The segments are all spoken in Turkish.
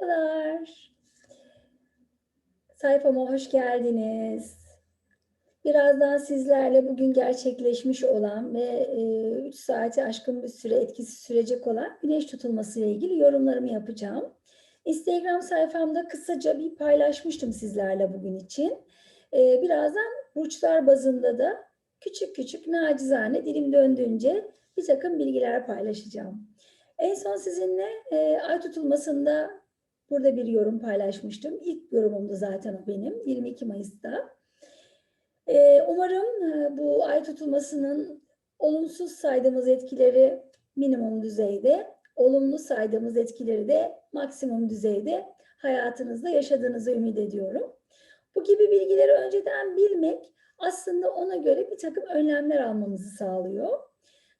Merhabalar. Sayfama hoş geldiniz. Birazdan sizlerle bugün gerçekleşmiş olan ve 3 saati aşkın bir süre etkisi sürecek olan güneş tutulması ile ilgili yorumlarımı yapacağım. Instagram sayfamda kısaca bir paylaşmıştım sizlerle bugün için. E, birazdan burçlar bazında da küçük küçük nacizane dilim döndüğünce bir takım bilgiler paylaşacağım. En son sizinle e, ay tutulmasında burada bir yorum paylaşmıştım. İlk yorumumdu zaten o benim 22 Mayıs'ta. E, umarım e, bu ay tutulmasının olumsuz saydığımız etkileri minimum düzeyde, olumlu saydığımız etkileri de maksimum düzeyde hayatınızda yaşadığınızı ümit ediyorum. Bu gibi bilgileri önceden bilmek aslında ona göre bir takım önlemler almamızı sağlıyor.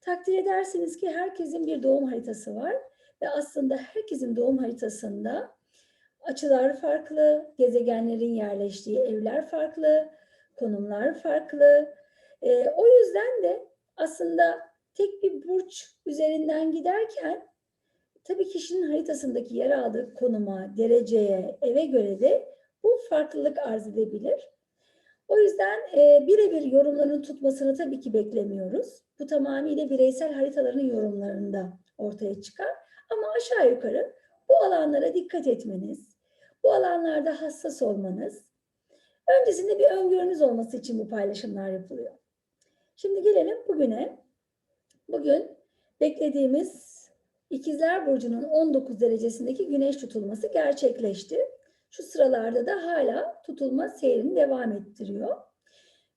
Takdir edersiniz ki herkesin bir doğum haritası var ve aslında herkesin doğum haritasında açılar farklı, gezegenlerin yerleştiği evler farklı, konumlar farklı. Ee, o yüzden de aslında tek bir burç üzerinden giderken tabii kişinin haritasındaki yer aldığı konuma, dereceye, eve göre de bu farklılık arz edebilir. O yüzden e, birebir yorumların tutmasını tabii ki beklemiyoruz. Bu tamamıyla bireysel haritaların yorumlarında ortaya çıkar. Ama aşağı yukarı bu alanlara dikkat etmeniz, bu alanlarda hassas olmanız, öncesinde bir öngörünüz olması için bu paylaşımlar yapılıyor. Şimdi gelelim bugüne. Bugün beklediğimiz İkizler Burcu'nun 19 derecesindeki güneş tutulması gerçekleşti. Şu sıralarda da hala tutulma seyrini devam ettiriyor.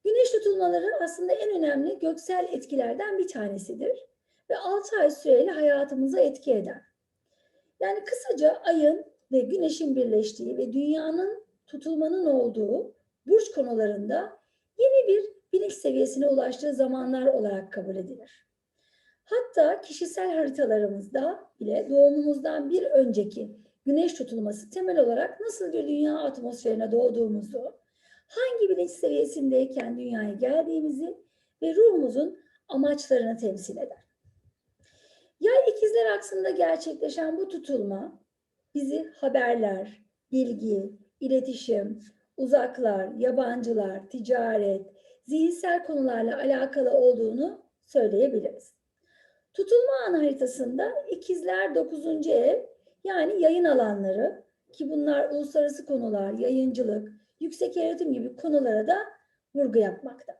Güneş tutulmaları aslında en önemli göksel etkilerden bir tanesidir ve 6 ay süreyle hayatımıza etki eder. Yani kısaca ayın ve güneşin birleştiği ve dünyanın tutulmanın olduğu burç konularında yeni bir bilinç seviyesine ulaştığı zamanlar olarak kabul edilir. Hatta kişisel haritalarımızda bile doğumumuzdan bir önceki güneş tutulması temel olarak nasıl bir dünya atmosferine doğduğumuzu, hangi bilinç seviyesindeyken dünyaya geldiğimizi ve ruhumuzun amaçlarını temsil eder. Yay ikizler aksında gerçekleşen bu tutulma bizi haberler, bilgi, iletişim, uzaklar, yabancılar, ticaret, zihinsel konularla alakalı olduğunu söyleyebiliriz. Tutulma anı haritasında ikizler 9. ev yani yayın alanları ki bunlar uluslararası konular, yayıncılık, yüksek öğretim gibi konulara da vurgu yapmakta.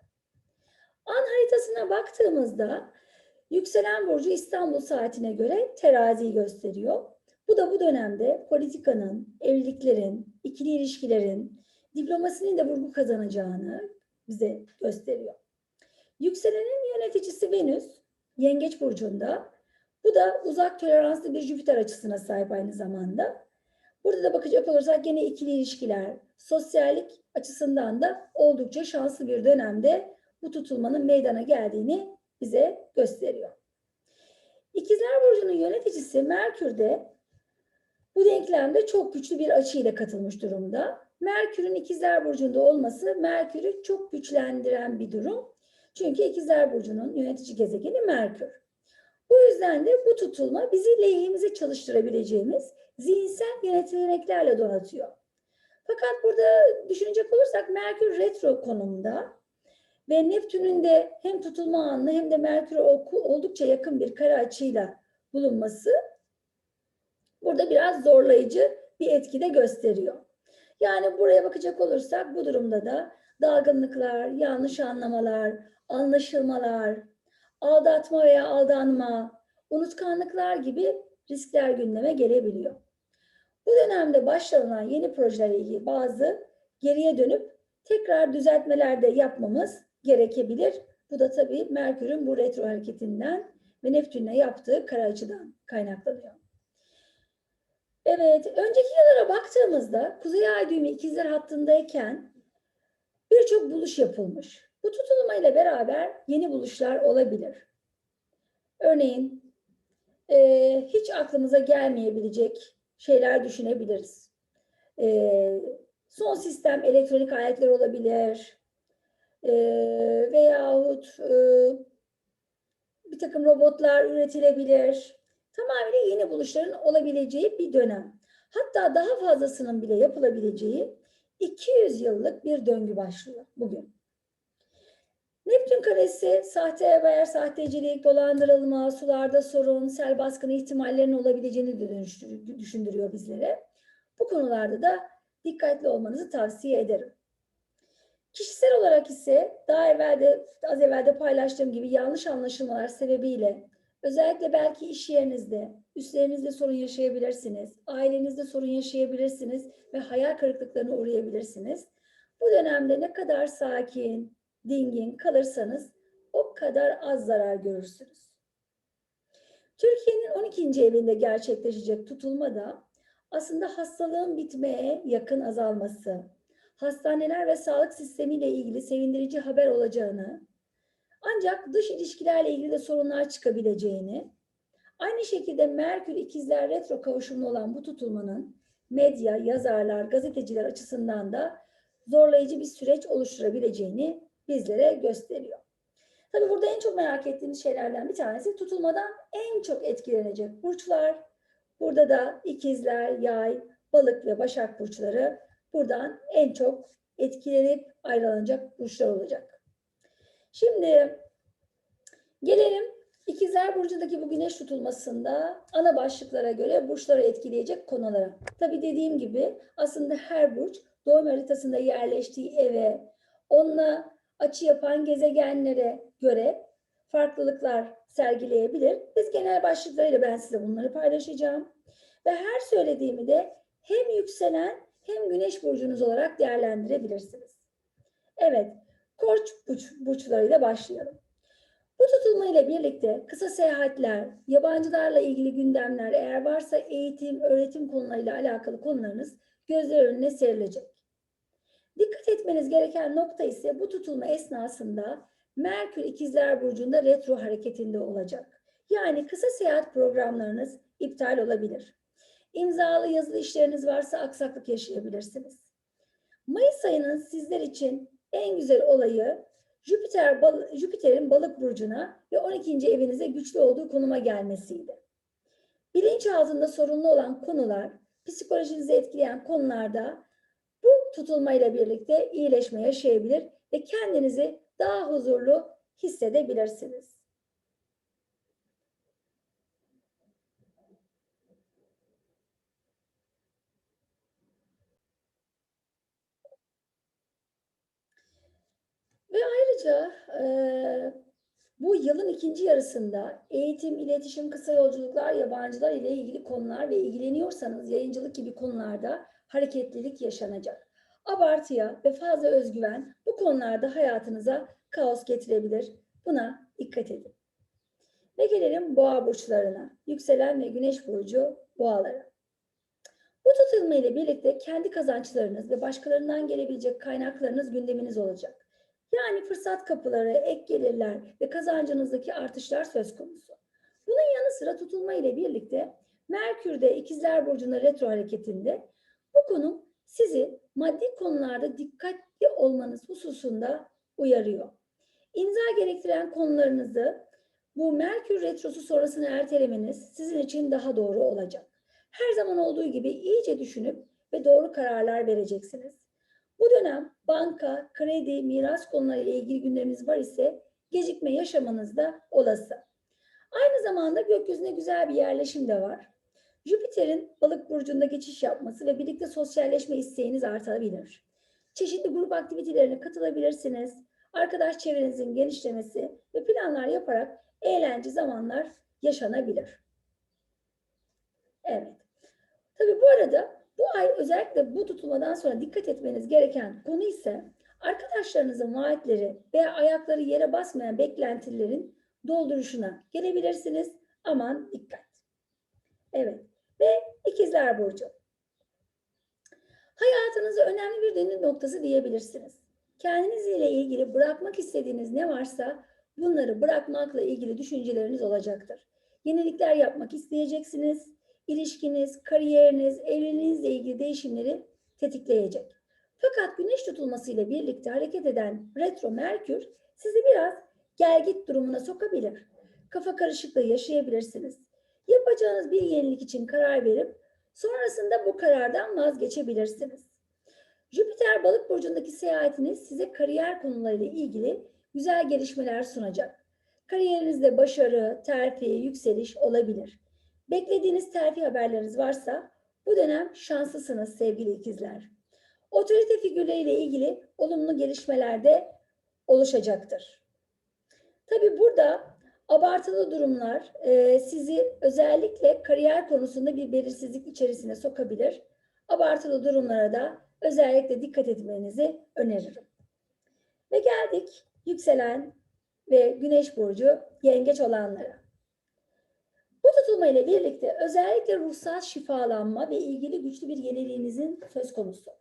An haritasına baktığımızda yükselen burcu İstanbul saatine göre teraziyi gösteriyor. Bu da bu dönemde politikanın, evliliklerin, ikili ilişkilerin, diplomasinin de vurgu kazanacağını bize gösteriyor. Yükselenin yöneticisi Venüs, Yengeç burcunda. Bu da uzak toleranslı bir Jüpiter açısına sahip aynı zamanda. Burada da bakacak olursak gene ikili ilişkiler, sosyallik açısından da oldukça şanslı bir dönemde bu tutulmanın meydana geldiğini bize gösteriyor. İkizler Burcu'nun yöneticisi Merkür de bu denklemde çok güçlü bir açıyla katılmış durumda. Merkür'ün İkizler Burcu'nda olması Merkür'ü çok güçlendiren bir durum. Çünkü İkizler Burcu'nun yönetici gezegeni Merkür. Bu yüzden de bu tutulma bizi lehimize çalıştırabileceğimiz zihinsel yeteneklerle donatıyor. Fakat burada düşünecek olursak Merkür retro konumda ve Neptün'ün de hem tutulma anlı hem de Merkür'e oldukça yakın bir kare açıyla bulunması burada biraz zorlayıcı bir etki de gösteriyor. Yani buraya bakacak olursak bu durumda da dalgınlıklar, yanlış anlamalar, anlaşılmalar, aldatma veya aldanma, unutkanlıklar gibi riskler gündeme gelebiliyor. Bu dönemde başlanan yeni projelerle ilgili bazı geriye dönüp tekrar düzeltmeler de yapmamız gerekebilir. Bu da tabii Merkür'ün bu retro hareketinden ve Neptün'le yaptığı kara açıdan kaynaklanıyor. Evet, önceki yıllara baktığımızda Kuzey Ay düğümü ikizler hattındayken birçok buluş yapılmış. Bu tutulmayla beraber yeni buluşlar olabilir. Örneğin e, hiç aklımıza gelmeyebilecek şeyler düşünebiliriz. E, son sistem elektronik aletler olabilir e, veyahut e, bir takım robotlar üretilebilir. Tamamıyla yeni buluşların olabileceği bir dönem. Hatta daha fazlasının bile yapılabileceği 200 yıllık bir döngü başlıyor bugün. Neptün karesi sahte haber, sahtecilik, dolandırılma, sularda sorun, sel baskını ihtimallerinin olabileceğini de düşündürüyor bizlere. Bu konularda da dikkatli olmanızı tavsiye ederim. Kişisel olarak ise daha evvel de az evvel de paylaştığım gibi yanlış anlaşılmalar sebebiyle özellikle belki iş yerinizde, üstlerinizde sorun yaşayabilirsiniz, ailenizde sorun yaşayabilirsiniz ve hayal kırıklıklarına uğrayabilirsiniz. Bu dönemde ne kadar sakin, dingin kalırsanız o kadar az zarar görürsünüz. Türkiye'nin 12. evinde gerçekleşecek tutulma da aslında hastalığın bitmeye yakın azalması, hastaneler ve sağlık sistemiyle ilgili sevindirici haber olacağını, ancak dış ilişkilerle ilgili de sorunlar çıkabileceğini, aynı şekilde Merkür ikizler retro kavuşumlu olan bu tutulmanın medya, yazarlar, gazeteciler açısından da zorlayıcı bir süreç oluşturabileceğini bizlere gösteriyor. Tabi burada en çok merak ettiğimiz şeylerden bir tanesi tutulmadan en çok etkilenecek burçlar. Burada da ikizler, yay, balık ve başak burçları buradan en çok etkilenip ayrılanacak burçlar olacak. Şimdi gelelim İkizler Burcu'ndaki bu güneş tutulmasında ana başlıklara göre burçları etkileyecek konulara. Tabi dediğim gibi aslında her burç doğum haritasında yerleştiği eve, onunla açı yapan gezegenlere göre farklılıklar sergileyebilir. Biz genel başlıklarıyla ben size bunları paylaşacağım. Ve her söylediğimi de hem yükselen hem güneş burcunuz olarak değerlendirebilirsiniz. Evet, koç burç, burçlarıyla başlayalım. Bu tutulma ile birlikte kısa seyahatler, yabancılarla ilgili gündemler, eğer varsa eğitim, öğretim konularıyla alakalı konularınız gözler önüne serilecek. Dikkat etmeniz gereken nokta ise bu tutulma esnasında Merkür İkizler Burcu'nda retro hareketinde olacak. Yani kısa seyahat programlarınız iptal olabilir. İmzalı yazılı işleriniz varsa aksaklık yaşayabilirsiniz. Mayıs ayının sizler için en güzel olayı Jüpiter Jüpiter'in balık burcuna ve 12. evinize güçlü olduğu konuma gelmesiydi. Bilinçaltında sorunlu olan konular, psikolojinizi etkileyen konularda bu tutulmayla birlikte iyileşme yaşayabilir ve kendinizi daha huzurlu hissedebilirsiniz. Ve ayrıca e, bu yılın ikinci yarısında eğitim, iletişim, kısa yolculuklar, yabancılar ile ilgili konular ve ilgileniyorsanız yayıncılık gibi konularda hareketlilik yaşanacak. Abartıya ve fazla özgüven bu konularda hayatınıza kaos getirebilir. Buna dikkat edin. Ve gelelim boğa burçlarına. Yükselen ve güneş burcu boğalara. Bu tutulma ile birlikte kendi kazançlarınız ve başkalarından gelebilecek kaynaklarınız gündeminiz olacak. Yani fırsat kapıları, ek gelirler ve kazancınızdaki artışlar söz konusu. Bunun yanı sıra tutulma ile birlikte Merkür'de ikizler burcunda retro hareketinde bu konu sizi maddi konularda dikkatli olmanız hususunda uyarıyor. İmza gerektiren konularınızı bu Merkür Retrosu sonrasını ertelemeniz sizin için daha doğru olacak. Her zaman olduğu gibi iyice düşünüp ve doğru kararlar vereceksiniz. Bu dönem banka, kredi, miras konularıyla ilgili gündeminiz var ise gecikme yaşamanız da olası. Aynı zamanda gökyüzüne güzel bir yerleşim de var. Jüpiter'in balık burcunda geçiş yapması ve birlikte sosyalleşme isteğiniz artabilir. Çeşitli grup aktivitelerine katılabilirsiniz. Arkadaş çevrenizin genişlemesi ve planlar yaparak eğlence zamanlar yaşanabilir. Evet. Tabii bu arada bu ay özellikle bu tutulmadan sonra dikkat etmeniz gereken konu ise arkadaşlarınızın vaatleri veya ayakları yere basmayan beklentilerin dolduruşuna gelebilirsiniz. Aman dikkat. Evet ve ikizler burcu. Hayatınızı önemli bir dönüm noktası diyebilirsiniz. Kendinizle ilgili bırakmak istediğiniz ne varsa bunları bırakmakla ilgili düşünceleriniz olacaktır. Yenilikler yapmak isteyeceksiniz. İlişkiniz, kariyeriniz, evliliğinizle ilgili değişimleri tetikleyecek. Fakat güneş tutulmasıyla birlikte hareket eden retro Merkür sizi biraz gelgit durumuna sokabilir. Kafa karışıklığı yaşayabilirsiniz. Yapacağınız bir yenilik için karar verip Sonrasında bu karardan vazgeçebilirsiniz. Jüpiter balık burcundaki seyahatiniz size kariyer konularıyla ilgili güzel gelişmeler sunacak. Kariyerinizde başarı, terfi, yükseliş olabilir. Beklediğiniz terfi haberleriniz varsa bu dönem şanslısınız sevgili ikizler. Otorite figürleriyle ilgili olumlu gelişmeler de oluşacaktır. Tabii burada abartılı durumlar e, sizi özellikle kariyer konusunda bir belirsizlik içerisine sokabilir. Abartılı durumlara da özellikle dikkat etmenizi öneririm. Ve geldik yükselen ve güneş burcu yengeç olanlara. Tutulma ile birlikte özellikle ruhsal şifalanma ve ilgili güçlü bir yeniliğinizin söz konusu.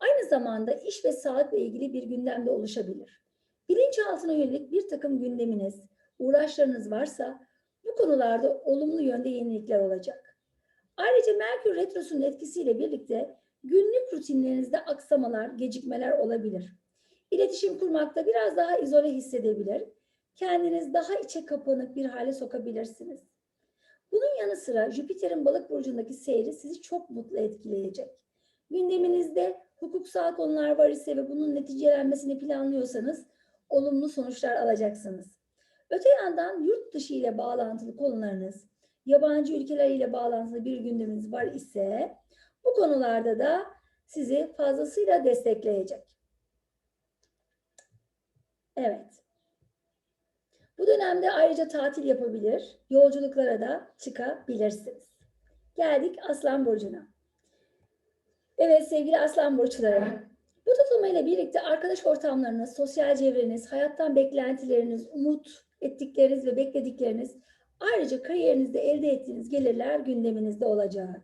Aynı zamanda iş ve sağlıkla ilgili bir gündemde oluşabilir. Bilinçaltına yönelik bir takım gündeminiz, uğraşlarınız varsa bu konularda olumlu yönde yenilikler olacak. Ayrıca Merkür Retrosu'nun etkisiyle birlikte günlük rutinlerinizde aksamalar, gecikmeler olabilir. İletişim kurmakta biraz daha izole hissedebilir. Kendiniz daha içe kapanık bir hale sokabilirsiniz. Bunun yanı sıra Jüpiter'in balık burcundaki seyri sizi çok mutlu etkileyecek. Gündeminizde hukuksal konular var ise ve bunun neticelenmesini planlıyorsanız olumlu sonuçlar alacaksınız. Öte yandan yurt dışı ile bağlantılı konularınız, yabancı ülkeler ile bağlantılı bir gündeminiz var ise bu konularda da sizi fazlasıyla destekleyecek. Evet. Bu dönemde ayrıca tatil yapabilir, yolculuklara da çıkabilirsiniz. Geldik Aslan Burcu'na. Evet sevgili Aslan Burçları, bu tutulmayla birlikte arkadaş ortamlarınız, sosyal çevreniz, hayattan beklentileriniz, umut ettikleriniz ve bekledikleriniz, ayrıca kariyerinizde elde ettiğiniz gelirler gündeminizde olacak.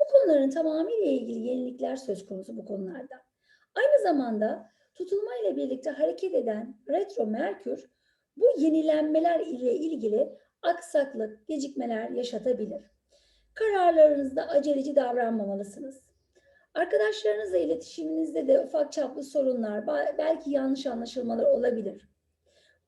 Bu konuların tamamıyla ilgili yenilikler söz konusu bu konularda. Aynı zamanda tutulma ile birlikte hareket eden retro Merkür bu yenilenmeler ile ilgili aksaklık, gecikmeler yaşatabilir. Kararlarınızda aceleci davranmamalısınız. Arkadaşlarınızla iletişiminizde de ufak çaplı sorunlar, belki yanlış anlaşılmalar olabilir.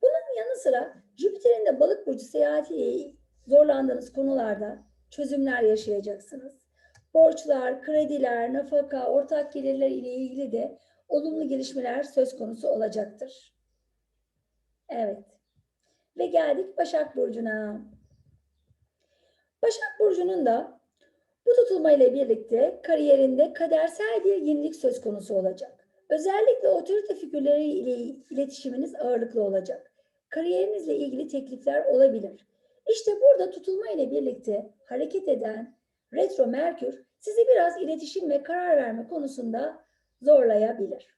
Bunun yanı sıra Jüpiter'in de balık burcu seyahatiyle zorlandığınız konularda çözümler yaşayacaksınız. Borçlar, krediler, nafaka, ortak gelirler ile ilgili de olumlu gelişmeler söz konusu olacaktır. Evet. Ve geldik Başak Burcu'na. Başak Burcu'nun da bu tutulmayla birlikte kariyerinde kadersel bir yenilik söz konusu olacak. Özellikle otorite figürleri ile iletişiminiz ağırlıklı olacak. Kariyerinizle ilgili teklifler olabilir. İşte burada tutulma ile birlikte hareket eden retro Merkür sizi biraz iletişim ve karar verme konusunda zorlayabilir.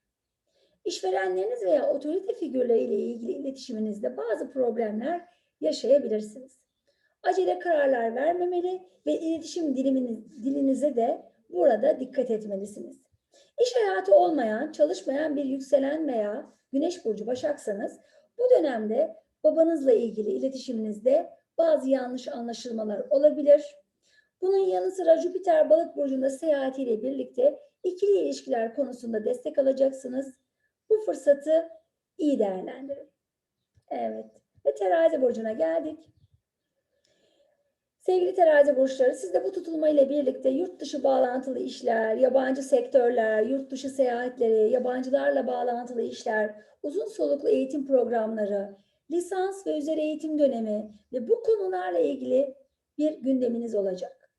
İşverenleriniz veya otorite figürleri ile ilgili iletişiminizde bazı problemler yaşayabilirsiniz. Acele kararlar vermemeli ve iletişim diliminiz, dilinize de burada dikkat etmelisiniz. İş hayatı olmayan, çalışmayan bir yükselen veya güneş burcu başaksanız bu dönemde babanızla ilgili iletişiminizde bazı yanlış anlaşılmalar olabilir. Bunun yanı sıra Jüpiter balık burcunda seyahatiyle birlikte ikili ilişkiler konusunda destek alacaksınız. Bu fırsatı iyi değerlendirin. Evet. Ve terazi burcuna geldik. Sevgili terazi burçları, siz de bu tutulma ile birlikte yurt dışı bağlantılı işler, yabancı sektörler, yurt dışı seyahatleri, yabancılarla bağlantılı işler, uzun soluklu eğitim programları, lisans ve üzeri eğitim dönemi ve bu konularla ilgili bir gündeminiz olacak.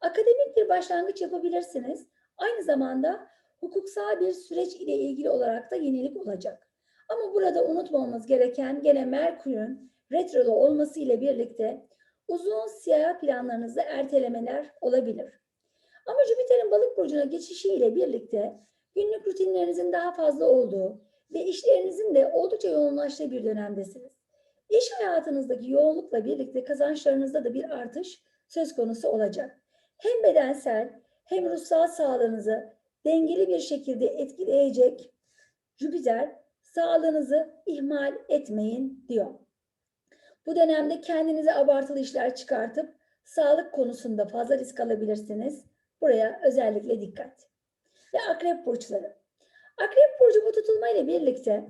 Akademik bir başlangıç yapabilirsiniz. Aynı zamanda hukuksal bir süreç ile ilgili olarak da yenilik olacak. Ama burada unutmamamız gereken gene Merkür'ün retroda olması ile birlikte uzun siyah planlarınızda ertelemeler olabilir. Ama Jüpiter'in balık burcuna geçişiyle birlikte günlük rutinlerinizin daha fazla olduğu ve işlerinizin de oldukça yoğunlaştığı bir dönemdesiniz. İş hayatınızdaki yoğunlukla birlikte kazançlarınızda da bir artış söz konusu olacak. Hem bedensel hem ruhsal sağlığınızı dengeli bir şekilde etkileyecek Jüpiter sağlığınızı ihmal etmeyin diyor. Bu dönemde kendinize abartılı işler çıkartıp sağlık konusunda fazla risk alabilirsiniz. Buraya özellikle dikkat. Ve akrep burçları. Akrep burcu bu tutulma ile birlikte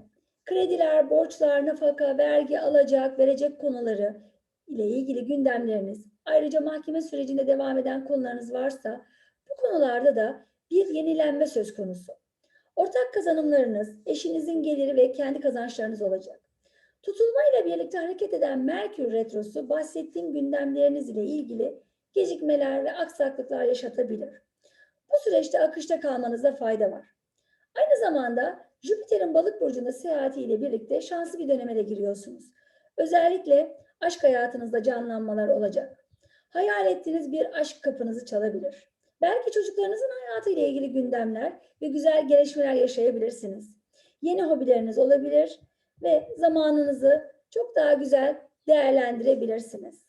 krediler, borçlar, nafaka, vergi, alacak, verecek konuları ile ilgili gündemleriniz Ayrıca mahkeme sürecinde devam eden konularınız varsa bu konularda da bir yenilenme söz konusu. Ortak kazanımlarınız, eşinizin geliri ve kendi kazançlarınız olacak. Tutulma ile birlikte hareket eden Merkür Retrosu bahsettiğim gündemleriniz ile ilgili gecikmeler ve aksaklıklar yaşatabilir. Bu süreçte akışta kalmanıza fayda var. Aynı zamanda Jüpiter'in balık burcunda seyahatiyle birlikte şanslı bir döneme de giriyorsunuz. Özellikle aşk hayatınızda canlanmalar olacak. Hayal ettiğiniz bir aşk kapınızı çalabilir. Belki çocuklarınızın hayatıyla ilgili gündemler ve güzel gelişmeler yaşayabilirsiniz. Yeni hobileriniz olabilir ve zamanınızı çok daha güzel değerlendirebilirsiniz.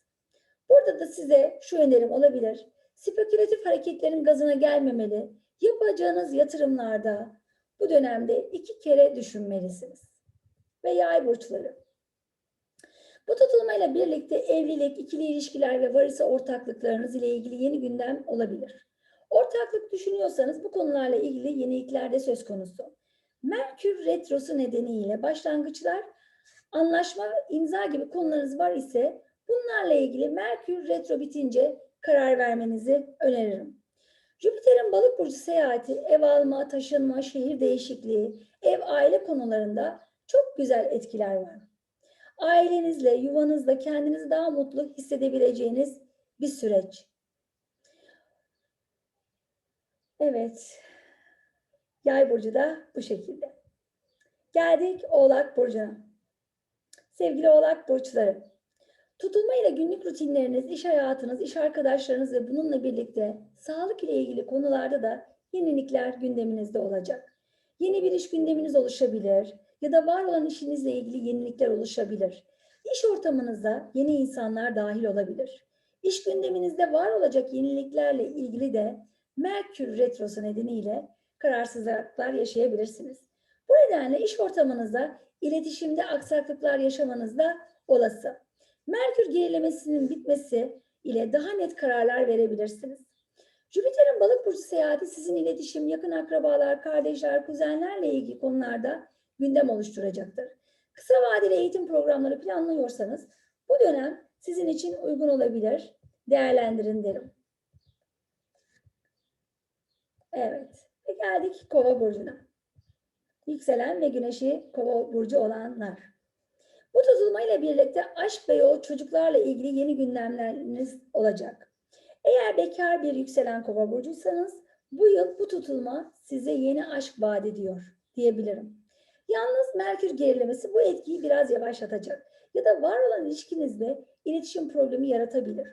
Burada da size şu önerim olabilir. Spekülatif hareketlerin gazına gelmemeli. Yapacağınız yatırımlarda bu dönemde iki kere düşünmelisiniz. Ve yay burçları. Bu tutulmayla birlikte evlilik, ikili ilişkiler ve varisi ortaklıklarınız ile ilgili yeni gündem olabilir. Ortaklık düşünüyorsanız bu konularla ilgili yenilikler de söz konusu. Merkür retrosu nedeniyle başlangıçlar, anlaşma, imza gibi konularınız var ise bunlarla ilgili Merkür retro bitince karar vermenizi öneririm. Jüpiter'in balık burcu seyahati, ev alma, taşınma, şehir değişikliği, ev aile konularında çok güzel etkiler var. Ailenizle, yuvanızla kendinizi daha mutlu hissedebileceğiniz bir süreç. Evet. Yay burcu da bu şekilde. Geldik Oğlak burcuna. Sevgili Oğlak burçları. Tutulma günlük rutinleriniz, iş hayatınız, iş arkadaşlarınız ve bununla birlikte sağlık ile ilgili konularda da yenilikler gündeminizde olacak. Yeni bir iş gündeminiz oluşabilir ya da var olan işinizle ilgili yenilikler oluşabilir. İş ortamınıza yeni insanlar dahil olabilir. İş gündeminizde var olacak yeniliklerle ilgili de Merkür retrosu nedeniyle kararsızlıklar yaşayabilirsiniz. Bu nedenle iş ortamınızda iletişimde aksaklıklar yaşamanız da olası. Merkür gerilemesinin bitmesi ile daha net kararlar verebilirsiniz. Jüpiter'in balık burcu seyahati sizin iletişim, yakın akrabalar, kardeşler, kuzenlerle ilgili konularda gündem oluşturacaktır. Kısa vadeli eğitim programları planlıyorsanız bu dönem sizin için uygun olabilir. Değerlendirin derim. Evet. Ve geldik Kova burcuna. Yükselen ve güneşi Kova burcu olanlar. Bu tutulmayla birlikte aşk ve yol çocuklarla ilgili yeni gündemleriniz olacak. Eğer bekar bir yükselen kova burcuysanız bu yıl bu tutulma size yeni aşk vaat ediyor diyebilirim. Yalnız Merkür gerilemesi bu etkiyi biraz yavaşlatacak ya da var olan ilişkinizde iletişim problemi yaratabilir.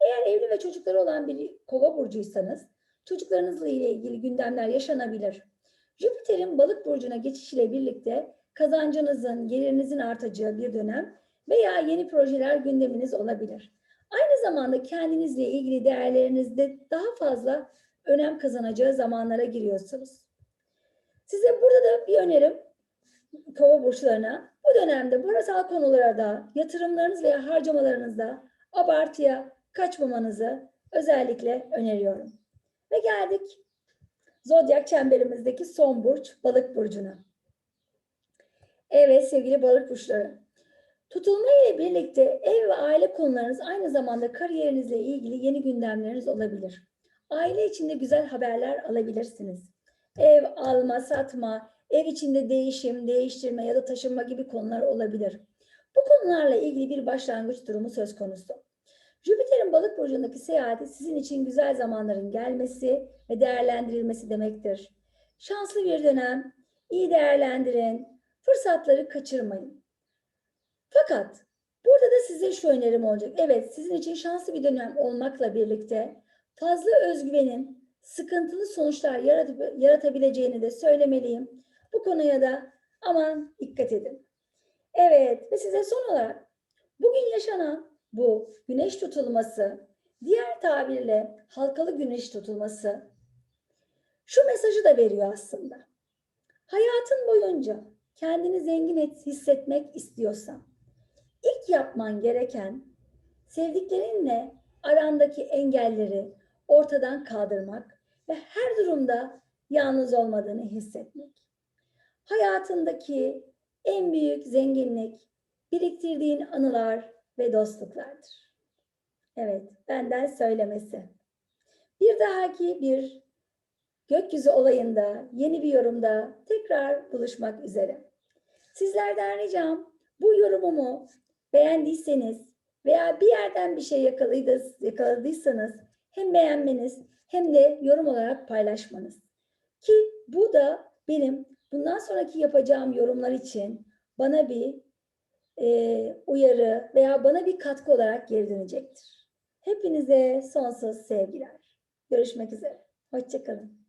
Eğer evli ve çocukları olan bir kova burcuysanız çocuklarınızla ilgili gündemler yaşanabilir. Jüpiter'in balık burcuna geçişiyle birlikte kazancınızın, gelirinizin artacağı bir dönem veya yeni projeler gündeminiz olabilir. Aynı zamanda kendinizle ilgili değerlerinizde daha fazla önem kazanacağı zamanlara giriyorsunuz. Size burada da bir önerim kova burçlarına. Bu dönemde parasal konularda, yatırımlarınız veya harcamalarınızda abartıya kaçmamanızı özellikle öneriyorum. Ve geldik zodyak çemberimizdeki son burç balık burcuna. Evet sevgili balık burçları. Tutulma ile birlikte ev ve aile konularınız aynı zamanda kariyerinizle ilgili yeni gündemleriniz olabilir. Aile içinde güzel haberler alabilirsiniz. Ev alma, satma, ev içinde değişim, değiştirme ya da taşınma gibi konular olabilir. Bu konularla ilgili bir başlangıç durumu söz konusu. Jüpiter'in balık burcundaki seyahati sizin için güzel zamanların gelmesi ve değerlendirilmesi demektir. Şanslı bir dönem, iyi değerlendirin, fırsatları kaçırmayın. Fakat burada da size şu önerim olacak. Evet sizin için şanslı bir dönem olmakla birlikte fazla özgüvenin sıkıntılı sonuçlar yaratabileceğini de söylemeliyim. Bu konuya da aman dikkat edin. Evet ve size son olarak bugün yaşanan bu güneş tutulması, diğer tabirle halkalı güneş tutulması şu mesajı da veriyor aslında. Hayatın boyunca kendini zengin hissetmek istiyorsan ilk yapman gereken sevdiklerinle arandaki engelleri ortadan kaldırmak ve her durumda yalnız olmadığını hissetmek. Hayatındaki en büyük zenginlik biriktirdiğin anılar ve dostluklardır. Evet, benden söylemesi. Bir dahaki bir gökyüzü olayında, yeni bir yorumda tekrar buluşmak üzere. Sizlerden ricam bu yorumumu beğendiyseniz veya bir yerden bir şey yakaladıysanız, hem beğenmeniz hem de yorum olarak paylaşmanız. Ki bu da benim bundan sonraki yapacağım yorumlar için bana bir e, uyarı veya bana bir katkı olarak geri dönecektir. Hepinize sonsuz sevgiler. Görüşmek üzere. Hoşçakalın.